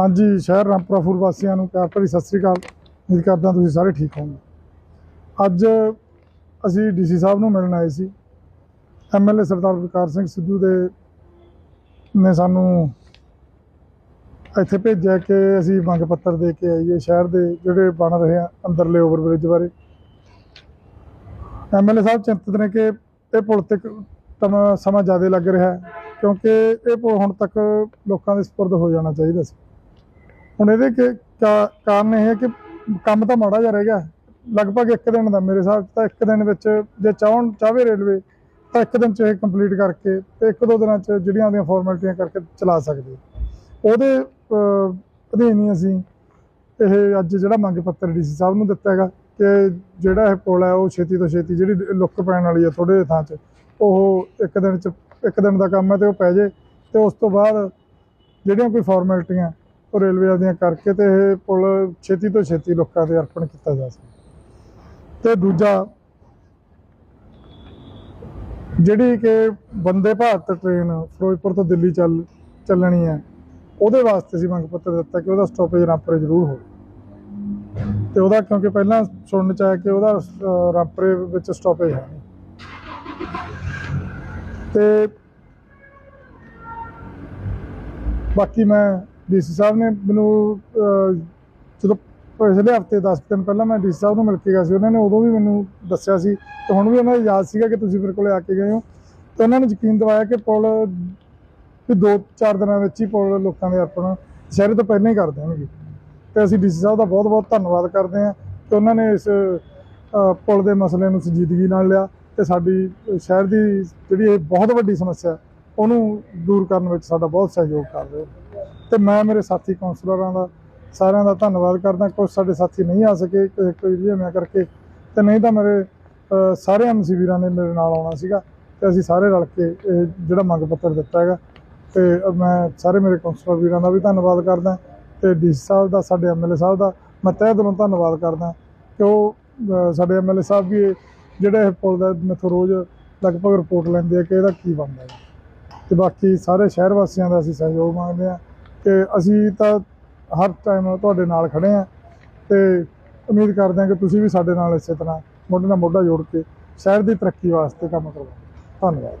ਹਾਂਜੀ, ਸ਼ਹਿਰ ਰਾਮਪੁਰਾ ਫੂਲ ਵਾਸੀਆਂ ਨੂੰ ਪਿਆਰ ਭਰੀ ਸਤਿ ਸ੍ਰੀ ਅਕਾਲ। ਉਮੀਦ ਕਰਦਾ ਤੁਸੀਂ ਸਾਰੇ ਠੀਕ ਹੋਵੋਗੇ। ਅੱਜ ਅਸੀਂ ਡੀਸੀ ਸਾਹਿਬ ਨੂੰ ਮਿਲਣ ਆਏ ਸੀ। ਐਮਐਲਏ ਸਰਦਾਰ ਵਿਕਾਰ ਸਿੰਘ ਸਿੱਧੂ ਦੇ ਨੇ ਸਾਨੂੰ ਇੱਥੇ ਭੇਜਿਆ ਕਿ ਅਸੀਂ ਮੰਗ ਪੱਤਰ ਦੇ ਕੇ ਆਈਏ ਸ਼ਹਿਰ ਦੇ ਜਿਹੜੇ ਬਣ ਰਹੇ ਆ ਅੰਦਰਲੇ ਓਵਰਬ੍ਰਿਜ ਬਾਰੇ। ਐਮਐਲਏ ਸਾਹਿਬ ਚਿੰਤਤ ਨੇ ਕਿ ਇਹ ਪੁਲ ਤੇ ਤਮ- ਸਮਾਂ ਜ਼ਿਆਦਾ ਲੱਗ ਰਿਹਾ ਕਿਉਂਕਿ ਇਹ ਪੁਲ ਹੁਣ ਤੱਕ ਲੋਕਾਂ ਦੇ ਸਪੁਰਦ ਹੋ ਜਾਣਾ ਚਾਹੀਦਾ ਸੀ। ਹੁਣ ਇਹਦੇ ਕੇ ਕਾ- ਕਾਰਨ ਇਹ ਹੈ ਕਿ ਕੰਮ ਤਾਂ ਮਾੜਾ ਜਿਹਾ ਰਹਿ ਗਿਆ। ਲਗਭਗ ਇੱਕ ਦਿਨ ਦਾ ਮੇਰੇ ਹਿਸਾਬ 'ਚ ਤਾਂ ਇੱਕ ਦਿਨ ਵਿੱਚ ਜੇ ਚਾਹਣ ਚਾਹਵੇ ਰੇਲਵੇ, ਤਾਂ ਇੱਕ ਦਿਨ 'ਚ ਇਹ ਕੰਪਲੀਟ ਕਰਕੇ ਤੇ ਇੱਕ ਦੋ ਦਿਨਾਂ 'ਚ ਜਿਹੜੀਆਂ ਉਹਦੀਆਂ ਫਾਰਮੈਲਿਟੀਆਂ ਕਰਕੇ ਚਲਾ ਸਕਦੇ। ਉਹਦੇ ਅਧੀਨ ਹੀ ਅਸੀਂ ਇਹ ਅੱਜ ਜਿਹੜਾ ਮੰਗ ਪੱਤਰ ਡੀਸੀ ਸਾਹਿਬ ਨੂੰ ਦਿੱਤਾ ਹੈਗਾ ਕਿ ਜਿਹੜਾ ਇਹ ਪੁਲ ਹੈ ਉਹ ਛੇਤੀ ਤੋਂ ਛੇਤੀ ਜਿਹੜੀ ਲੁੱਕ ਪੈਣ ਵਾਲੀ ਹੈ ਥੋੜੇ ਥਾਂ 'ਚ, ਉਹ ਇੱਕ ਦਿਨ 'ਚ, ਇੱਕ ਦਿਨ ਦਾ ਕੰਮ ਹੈ ਤੇ ਉਹ ਪੈ ਜੇ ਤੇ ਉਸ ਤੋਂ ਬਾਅਦ ਜਿਹੜੀਆਂ ਕੋਈ ਫਾਰਮੈਲਿਟੀਆਂ ਉਹ ਰੇਲਵੇ ਦੀਆਂ ਕਰਕੇ ਤੇ ਇਹ ਪੁਲ ਛੇਤੀ ਤੋਂ ਛੇਤੀ ਲੋਕਾਂ ਦੇ ਅਰਪਣ ਕੀਤਾ ਜਾ ਸਕੇ। ਤੇ ਦੂਜਾ ਜਿਹੜੀ ਕਿ ਬੰਦੇ ਭਾਰਤ ਟ੍ਰੇਨ ਫਿਰੋਜ਼ਪੁਰ ਤੋਂ ਦਿੱਲੀ ਚੱਲ ਚੱਲਣੀ ਹੈ ਉਹਦੇ ਵਾਸਤੇ ਅਸੀਂ ਮੰਗ ਪੱਤਰ ਦਿੱਤਾ ਕਿ ਉਹਦਾ ਸਟਾਪੇਜ ਰਾਮਪੁਰੇ ਜ਼ਰੂਰ ਹੋਵੇ। ਤੇ ਉਹਦਾ ਕਿਉਂਕਿ ਪਹਿਲਾਂ ਸੁਣਨ ਚ ਆਇਆ ਕਿ ਉਹਦਾ ਅਹ, ਰਾਮਪੁਰੇ ਵਿੱਚ ਸਟਾਪੇਜ ਹੈ ਤੇ ਬਾਕੀ ਮੈਂ ਡੀਸੀ ਸਾਹਿਬ ਨੇ ਮੈਨੂੰ ਜਦੋਂ ਪਿਛਲੇ ਹਫ਼ਤੇ 10 ਦਿਨ ਪਹਿਲਾਂ ਮੈਂ ਡੀਸੀ ਸਾਹਿਬ ਨੂੰ ਮਿਲ ਕੇ ਗਿਆ ਸੀ, ਉਹਨਾਂ ਨੇ ਉਦੋਂ ਵੀ ਮੈਨੂੰ ਦੱਸਿਆ ਸੀ, ਤੇ ਹੁਣ ਵੀ ਉਹਨਾਂ ਨੂੰ ਯਾਦ ਸੀਗਾ ਕਿ ਤੁਸੀਂ ਮੇਰੇ ਕੋਲੇ ਆ ਕੇ ਗਏ ਹੋ। ਤੇ ਉਹਨਾਂ ਨੇ ਯਕੀਨ ਦਿਵਾਇਆ ਕਿ ਪੁਲ, ਵੀ ਦੋ ਚਾਰ ਦਿਨਾਂ ਵਿੱਚ ਹੀ ਪੁਲ ਲੋਕਾਂ ਦੇ ਅਰਪਣ ਸ਼ਹਿਰ ਤੋਂ ਪਹਿਲਾਂ ਹੀ ਕਰ ਦੇਣਗੇ। ਤੇ ਅਸੀਂ ਡੀਸੀ ਸਾਹਿਬ ਦਾ ਬਹੁਤ ਬਹੁਤ ਧੰਨਵਾਦ ਕਰਦੇ ਹਾਂ ਕਿ ਉਹਨਾਂ ਨੇ ਇਸ ਪੁਲ ਦੇ ਮਸਲੇ ਨੂੰ ਸੰਜੀਦਗੀ ਨਾਲ ਲਿਆ ਤੇ ਸਾਡੀ ਸ਼ਹਿਰ ਦੀ ਜਿਹੜੀ ਇਹ ਬਹੁਤ ਵੱਡੀ ਸਮੱਸਿਆ, ਉਹਨੂੰ ਦੂਰ ਕਰਨ ਵਿੱਚ ਸਾਡਾ ਬਹੁਤ ਸਹਿਯੋਗ ਕਰ ਰਹੇ ਹੋ ਤੇ ਮੈਂ ਮੇਰੇ ਸਾਥੀ ਕਾਉਂਸਲਰਾਂ ਦਾ ਸਾਰਿਆਂ ਦਾ ਧੰਨਵਾਦ ਕਰਦਾ ਕੁਝ ਸਾਡੇ ਸਾਥੀ ਨਹੀਂ ਆ ਸਕੇ ਕੋਈ ਕੋਈ ਵੀ ਮੈਂ ਕਰਕੇ ਤੇ ਨਹੀਂ ਤਾਂ ਮੇਰੇ ਅ, ਸਾਰੇ ਐਮਸੀ ਵੀਰਾਂ ਨੇ ਮੇਰੇ ਨਾਲ ਆਉਣਾ ਸੀਗਾ ਤੇ ਅਸੀਂ ਸਾਰੇ ਰਲ ਕੇ ਇਹ ਜਿਹੜਾ ਮੰਗ ਪੱਤਰ ਦਿੱਤਾ ਹੈਗਾ ਤੇ ਮੈਂ ਸਾਰੇ ਮੇਰੇ ਕਾਉਂਸਲਰ ਵੀਰਾਂ ਦਾ ਵੀ ਧੰਨਵਾਦ ਕਰਦਾ ਤੇ ਡੀਸੀ ਸਾਹਿਬ ਦਾ ਸਾਡੇ ਐਮਐਲਏ ਸਾਹਿਬ ਦਾ ਮੈਂ ਤਹਿ ਦਿਲੋਂ ਧੰਨਵਾਦ ਕਰਦਾ ਕਿ ਉਹ ਅ, ਸਾਡੇ ਐਮਐਲਏ ਸਾਹਿਬ ਵੀ ਇਹ ਜਿਹੜਾ ਇਹ ਪੁਲ ਦਾ ਮੈਥੋਂ ਰੋਜ਼ ਲਗਭਗ ਰਿਪੋਰਟ ਲੈਂਦੇ ਆ ਕਿ ਇਹਦਾ ਕੀ ਬਣਦਾ ਹੈ। ਤੇ ਬਾਕੀ ਸਾਰੇ ਸ਼ਹਿਰ ਵਾਸੀਆਂ ਦਾ ਅਸੀਂ ਸਹਿਯੋਗ ਮੰਗਦੇ ਆ ਕਿ ਅਸੀਂ ਤਾਂ ਹਰ ਟਾਈਮ ਤੁਹਾਡੇ ਨਾਲ ਖੜੇ ਆ ਤੇ ਉਮੀਦ ਕਰਦੇ ਹਾਂ ਕਿ ਤੁਸੀਂ ਵੀ ਸਾਡੇ ਨਾਲ ਇਸੇ ਤਰ੍ਹਾਂ ਮੋਢੇ ਨਾਲ ਮੋਢਾ ਜੋੜ ਕੇ ਸ਼ਹਿਰ ਦੀ ਤਰੱਕੀ ਵਾਸਤੇ ਕੰਮ ਕਰੋ। ਧੰਨਵਾਦ।